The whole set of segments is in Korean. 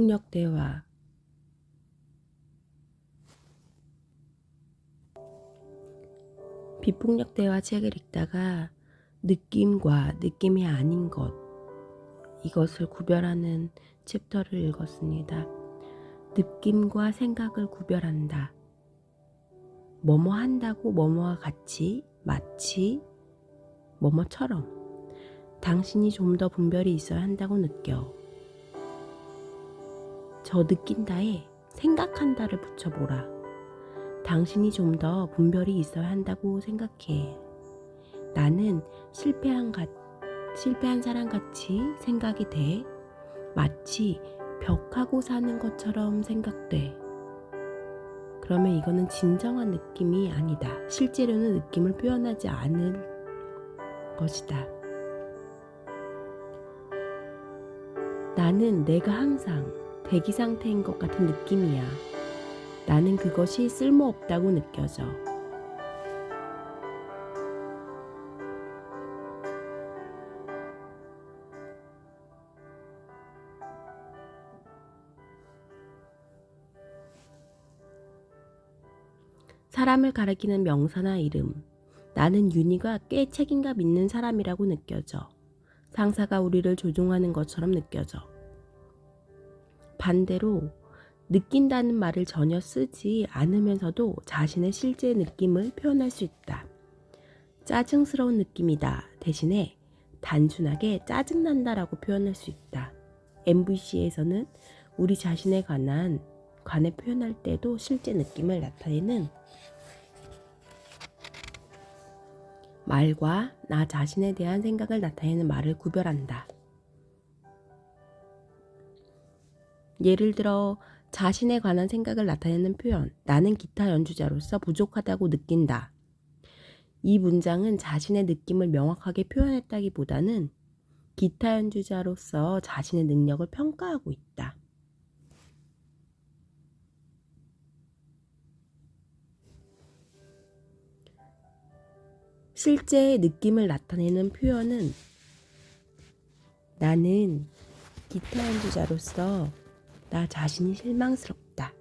비폭력 대화 비폭력 대화 책을 읽다가 느낌과 느낌이 아닌 것 이것을 구별하는 챕터를 읽었습니다. 느낌과 생각을 구별한다. 뭐뭐 한다고 뭐뭐와 같이 마치 뭐뭐처럼 당신이 좀 더 분별이 있어야 한다고 느껴. 저 느낀다에 생각한다를 붙여보라. 당신이 좀 더 분별이 있어야 한다고 생각해. 나는 실패한 가, 실패한 사람 같이 생각이 돼. 마치 벽하고 사는 것처럼 생각돼. 그러면 이거는 진정한 느낌이 아니다. 실제로는 느낌을 표현하지 않을 것이다. 나는 내가 항상 대기 상태인 것 같은 느낌이야. 나는 그것이 쓸모없다고 느껴져. 사람을 가리키는 명사나 이름. 나는 윤희가 꽤 책임감 있는 사람이라고 느껴져. 상사가 우리를 조종하는 것처럼 느껴져. 반대로 느낀다는 말을 전혀 쓰지 않으면서도 자신의 실제 느낌을 표현할 수 있다. 짜증스러운 느낌이다 대신에 단순하게 짜증난다라고 표현할 수 있다. MVC에서는 우리 자신에 관한 관해 표현할 때도 실제 느낌을 나타내는 말과 나 자신에 대한 생각을 나타내는 말을 구별한다. 예를 들어 자신에 관한 생각을 나타내는 표현 나는 기타 연주자로서 부족하다고 느낀다. 이 문장은 자신의 느낌을 명확하게 표현했다기보다는 기타 연주자로서 자신의 능력을 평가하고 있다. 실제의 느낌을 나타내는 표현은 나는 기타 연주자로서 나 자신이 실망스럽다.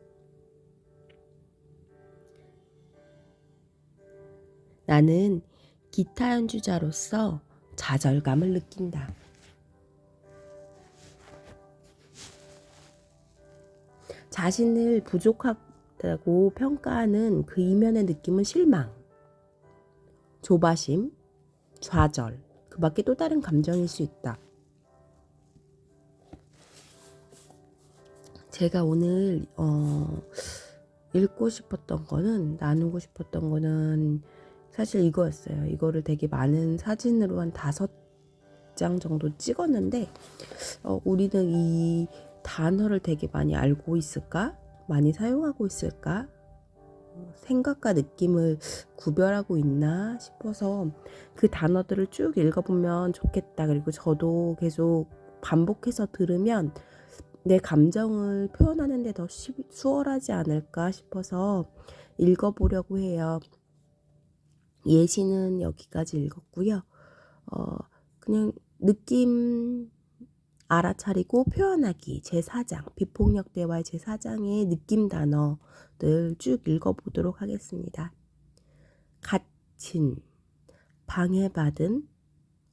나는 기타 연주자로서 좌절감을 느낀다. 자신을 부족하다고 평가하는 그 이면의 느낌은 실망, 조바심, 좌절, 그 밖에 또 다른 감정일 수 있다. 제가 오늘 어, 읽고 싶었던 거는 나누고 싶었던 거는 사실 이거였어요. 이거를 되게 많은 사진으로 한 다섯 장 정도 찍었는데 어, 우리는 이 단어를 되게 많이 알고 있을까? 많이 사용하고 있을까? 생각과 느낌을 구별하고 있나 싶어서 그 단어들을 쭉 읽어보면 좋겠다. 그리고 저도 계속 반복해서 들으면 내 감정을 표현하는데 더 수월하지 않을까 싶어서 읽어보려고 해요. 예시는 여기까지 읽었고요. 어, 그냥 느낌 알아차리고 표현하기 제4장 비폭력 대화의 제4장의 느낌 단어들 쭉 읽어보도록 하겠습니다. 갇힌, 방해받은,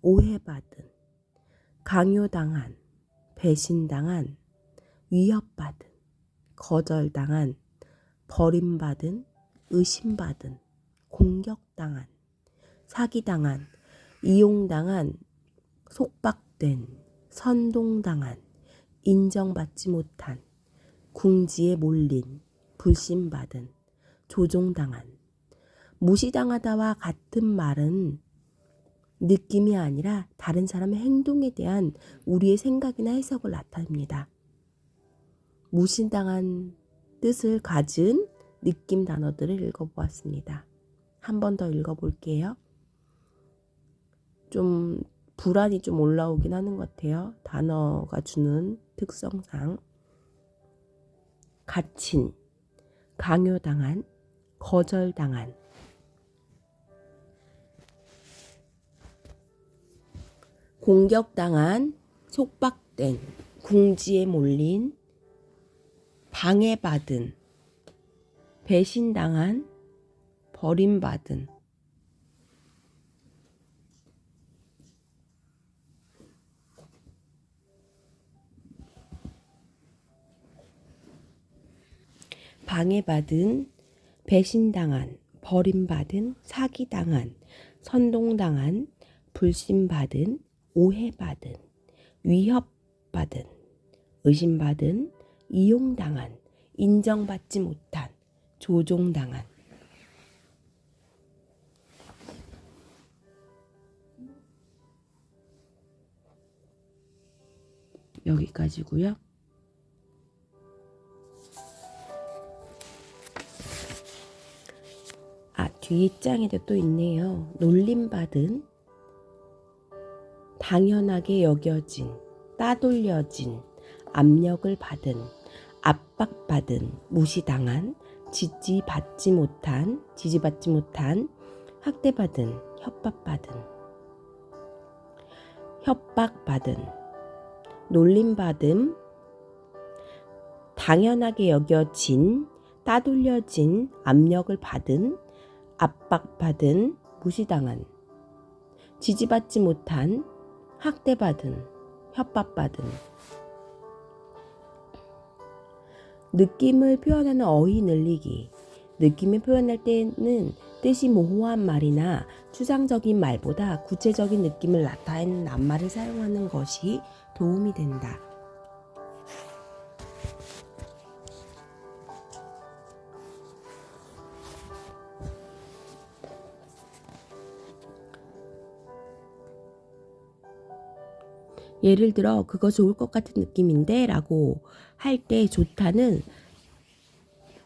오해받은, 강요당한, 배신당한, 위협받은, 거절당한, 버림받은, 의심받은, 공격당한, 사기당한, 이용당한, 속박된, 선동당한, 인정받지 못한, 궁지에 몰린, 불신받은, 조종당한, 무시당하다와 같은 말은 느낌이 아니라 다른 사람의 행동에 대한 우리의 생각이나 해석을 나타냅니다. 무신당한 뜻을 가진 느낌 단어들을 읽어보았습니다. 한 번 더 읽어볼게요. 좀 불안이 좀 올라오긴 하는 것 같아요. 단어가 주는 특성상. 갇힌, 강요당한, 거절당한, 공격당한, 속박된, 궁지에 몰린, 방해받은, 배신당한, 버림받은. 방해받은, 배신당한, 버림받은, 사기당한, 선동당한, 불신받은, 오해받은, 위협받은, 의심받은, 이용당한, 인정받지 못한, 조종당한. 여기까지고요. 아, 뒷장에도 또 있네요. 놀림받은, 당연하게 여겨진, 따돌려진, 압력을 받은, 압박받은, 무시당한, 지지받지 못한, 지지받지 못한, 학대받은, 협박받은, 협박받은, 놀림받음, 당연하게 여겨진, 따돌려진, 압력을 받은, 압박받은, 무시당한, 지지받지 못한, 학대받은, 협박받은. 느낌을 표현하는 어휘 늘리기. 느낌을 표현할 때는 뜻이 모호한 말이나 추상적인 말보다 구체적인 느낌을 나타내는 낱말을 사용하는 것이 도움이 된다. 예를 들어 그거 좋을 것 같은 느낌인데 라고 할 때 좋다는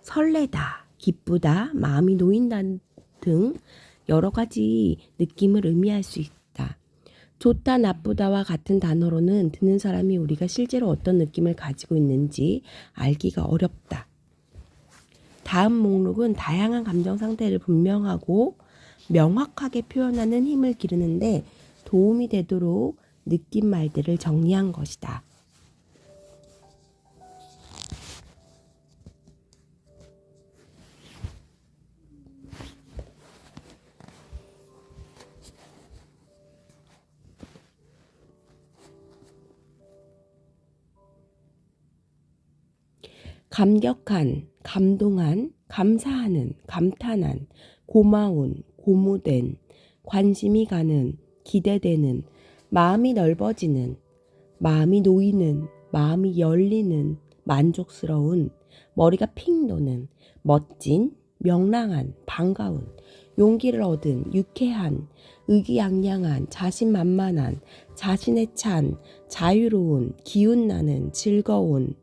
설레다, 기쁘다, 마음이 놓인다 등 여러 가지 느낌을 의미할 수 있다. 좋다, 나쁘다와 같은 단어로는 듣는 사람이 우리가 실제로 어떤 느낌을 가지고 있는지 알기가 어렵다. 다음 목록은 다양한 감정 상태를 분명하고 명확하게 표현하는 힘을 기르는데 도움이 되도록 느낀 말들을 정리한 것이다. 감격한, 감동한, 감사하는, 감탄한, 고마운, 고무된, 관심이 가는, 기대되는, 마음이 넓어지는, 마음이 놓이는, 마음이 열리는, 만족스러운, 머리가 핑 도는, 멋진, 명랑한, 반가운, 용기를 얻은, 유쾌한, 의기양양한, 자신만만한, 자신에 찬, 자유로운, 기운나는, 즐거운.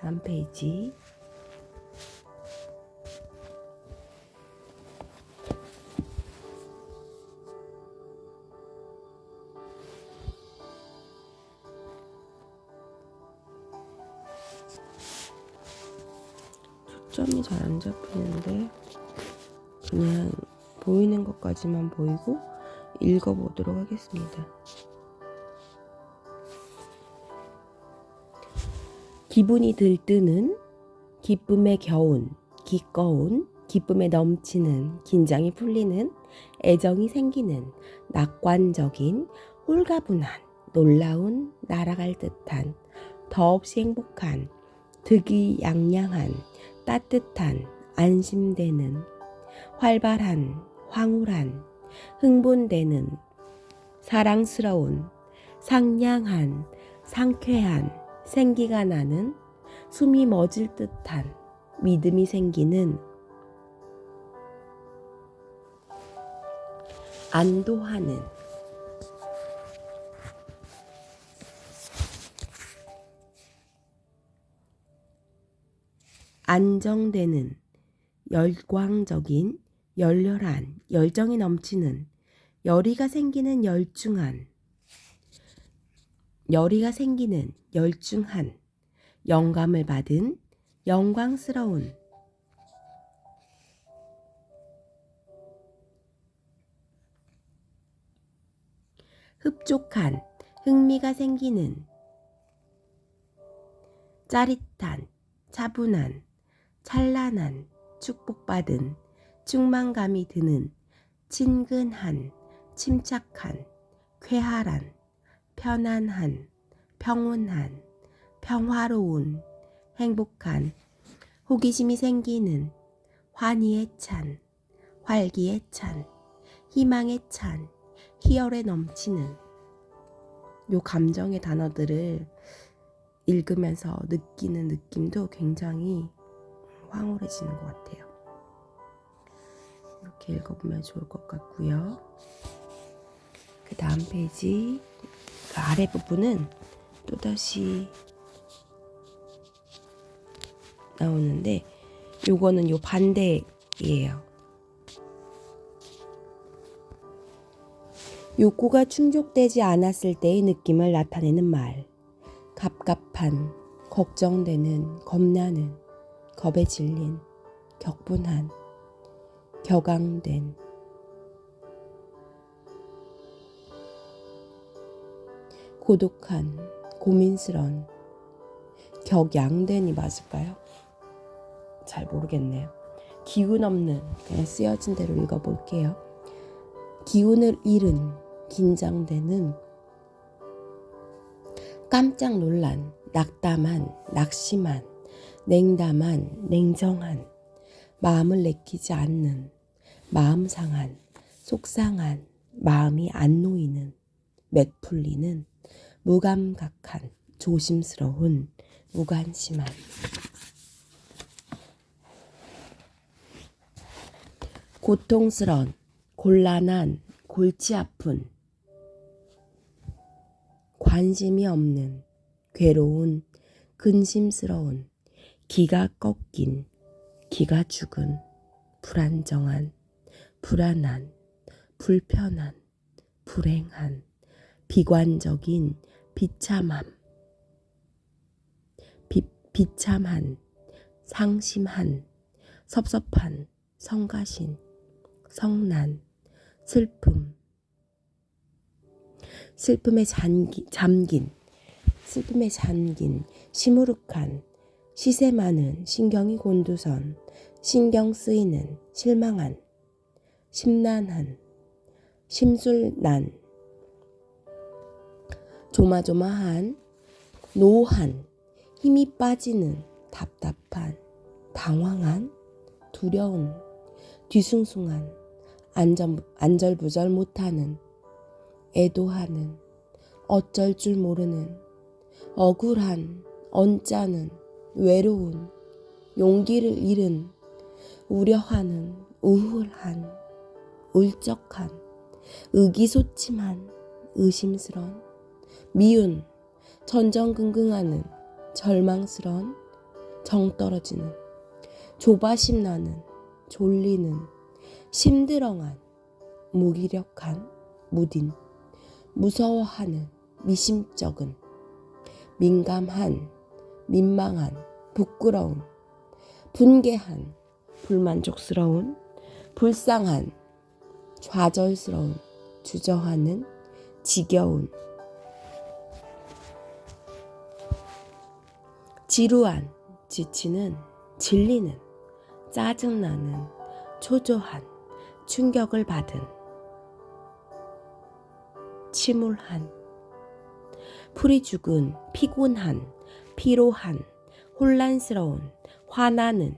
다음 페이지. 초점이 잘 안 잡히는데 그냥 보이는 것까지만 보이고 읽어보도록 하겠습니다. 기분이 들뜨는 기쁨에 겨운 기꺼운 기쁨에 넘치는 긴장이 풀리는 애정이 생기는 낙관적인 홀가분한 놀라운 날아갈 듯한 더없이 행복한 득이 양양한 따뜻한 안심되는 활발한 황홀한 흥분되는 사랑스러운 상냥한 상쾌한 생기가 나는 숨이 멎을 듯한 믿음이 생기는 안도하는 안정되는 열광적인 열렬한 열정이 넘치는 열의가 생기는 열중한 열의가 생기는 열중한 영감을 받은 영광스러운 흡족한 흥미가 생기는 짜릿한, 차분한, 찬란한, 축복받은, 충만감이 드는, 친근한, 침착한, 쾌활한, 편안한, 평온한, 평화로운, 행복한, 호기심이 생기는, 환희에 찬, 활기에 찬, 희망에 찬, 희열에 넘치는 요 감정의 단어들을 읽으면서 느끼는 느낌도 굉장히 황홀해지는 것 같아요. 이렇게 읽어보면 좋을 것 같고요. 그 다음 페이지 그 아래 부분은 또다시 나오는데 요거는 요 반대예요. 욕구가 충족되지 않았을 때의 느낌을 나타내는 말. 갑갑한, 걱정되는, 겁나는, 겁에 질린, 격분한, 격앙된. 고독한, 고민스런, 격양된이 맞을까요? 잘 모르겠네요. 기운 없는, 그냥 쓰여진 대로 읽어볼게요. 기운을 잃은, 긴장되는, 깜짝 놀란, 낙담한, 낙심한, 냉담한, 냉정한, 마음을 내키지 않는, 마음 상한, 속상한, 마음이 안 놓이는, 맥 풀리는, 무감각한, 조심스러운, 무관심한. 고통스런, 곤란한, 골치 아픈, 관심이 없는, 괴로운, 근심스러운, 기가 꺾인, 기가 죽은, 불안정한, 불안한, 불편한, 불행한, 비관적인, 비참함, 비, 비참한, 상심한, 섭섭한, 성가신, 성난, 슬픔, 슬픔에 잠기, 잠긴, 슬픔에 잠긴, 시무룩한, 시세 많은, 신경이 곤두선, 신경 쓰이는, 실망한, 심란한, 심술난, 조마조마한, 노한, 힘이 빠지는, 답답한, 방황한, 두려운, 뒤숭숭한, 안전, 안절부절 못하는, 애도하는, 어쩔 줄 모르는, 억울한, 언짢은, 외로운, 용기를 잃은, 우려하는, 우울한, 울적한, 의기소침한, 의심스런, 미운, 전전긍긍하는, 절망스런, 정 떨어지는, 조바심 나는, 졸리는, 심드렁한, 무기력한, 무딘, 무서워하는, 미심쩍은, 민감한, 민망한, 부끄러운, 분개한, 불만족스러운, 불쌍한, 좌절스러운, 주저하는, 지겨운, 지루한, 지치는, 질리는, 짜증나는, 초조한, 충격을 받은, 침울한, 풀이 죽은, 피곤한, 피로한, 혼란스러운, 화나는,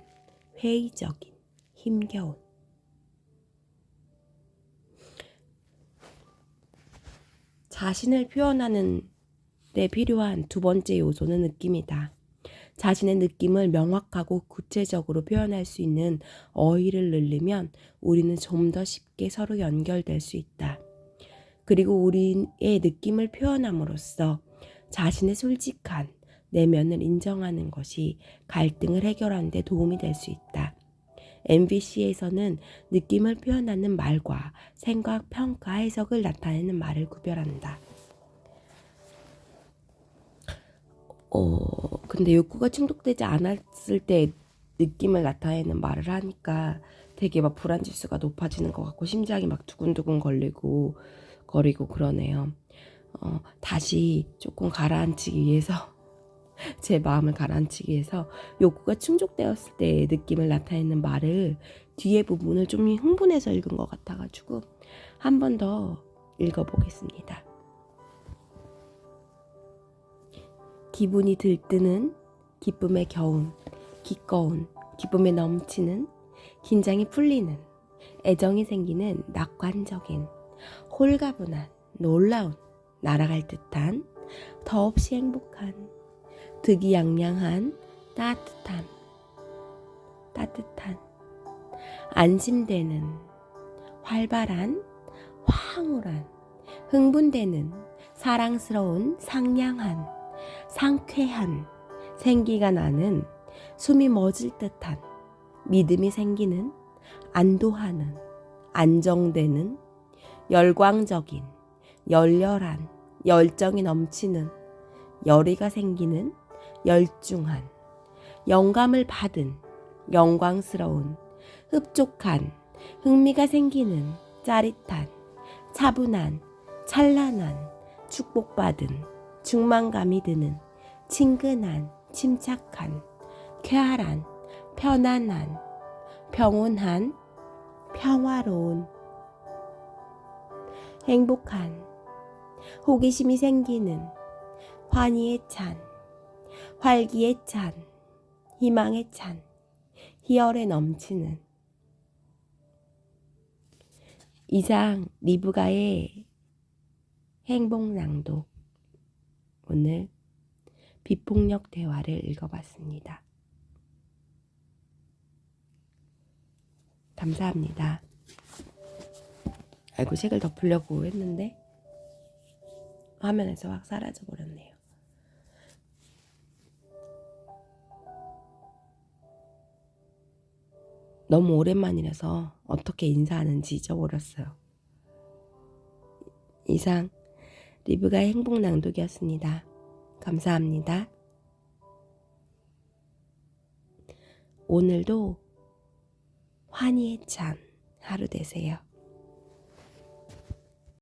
회의적인, 힘겨운. 자신을 표현하는 데 필요한 두 번째 요소는 느낌이다. 자신의 느낌을 명확하고 구체적으로 표현할 수 있는 어휘를 늘리면 우리는 좀 더 쉽게 서로 연결될 수 있다. 그리고 우리의 느낌을 표현함으로써 자신의 솔직한 내면을 인정하는 것이 갈등을 해결하는 데 도움이 될 수 있다. MBC에서는 느낌을 표현하는 말과 생각, 평가, 해석을 나타내는 말을 구별한다. 어, 근데 욕구가 충족되지 않았을 때 느낌을 나타내는 말을 하니까 되게 막 불안 지수가 높아지는 것 같고 심장이 막 두근두근 걸리고 거리고 그러네요. 어, 다시 조금 가라앉히기 위해서 제 마음을 가라앉히기 위해서 욕구가 충족되었을 때의 느낌을 나타내는 말을 뒤에 부분을 좀 흥분해서 읽은 것 같아가지고 한 번 더 읽어보겠습니다. 기분이 들뜨는 기쁨의 겨운, 기꺼운, 기쁨에 넘치는, 긴장이 풀리는, 애정이 생기는 낙관적인, 홀가분한, 놀라운, 날아갈 듯한, 더없이 행복한, 득이양양한, 따뜻한, 따뜻한, 안심되는, 활발한, 황홀한, 흥분되는, 사랑스러운, 상냥한, 상쾌한, 생기가 나는, 숨이 멎을 듯한, 믿음이 생기는, 안도하는, 안정되는, 열광적인, 열렬한, 열정이 넘치는, 열의가 생기는, 열중한, 영감을 받은, 영광스러운, 흡족한, 흥미가 생기는, 짜릿한, 차분한, 찬란한, 축복받은, 충만감이 드는, 친근한, 침착한, 쾌활한, 편안한, 평온한, 평화로운, 행복한, 호기심이 생기는, 환희에 찬, 활기에 찬, 희망에 찬, 희열에 넘치는. 이상 리브가의 행복낭독 오늘 비폭력 대화를 읽어봤습니다. 감사합니다. 알고 책을 덮으려고 했는데 화면에서 확 사라져 버렸네요. 너무 오랜만이라서 어떻게 인사하는지 잊어버렸어요. 이상 리브가의 행복 낭독이었습니다. 감사합니다. 오늘도 환희에 찬 하루 되세요.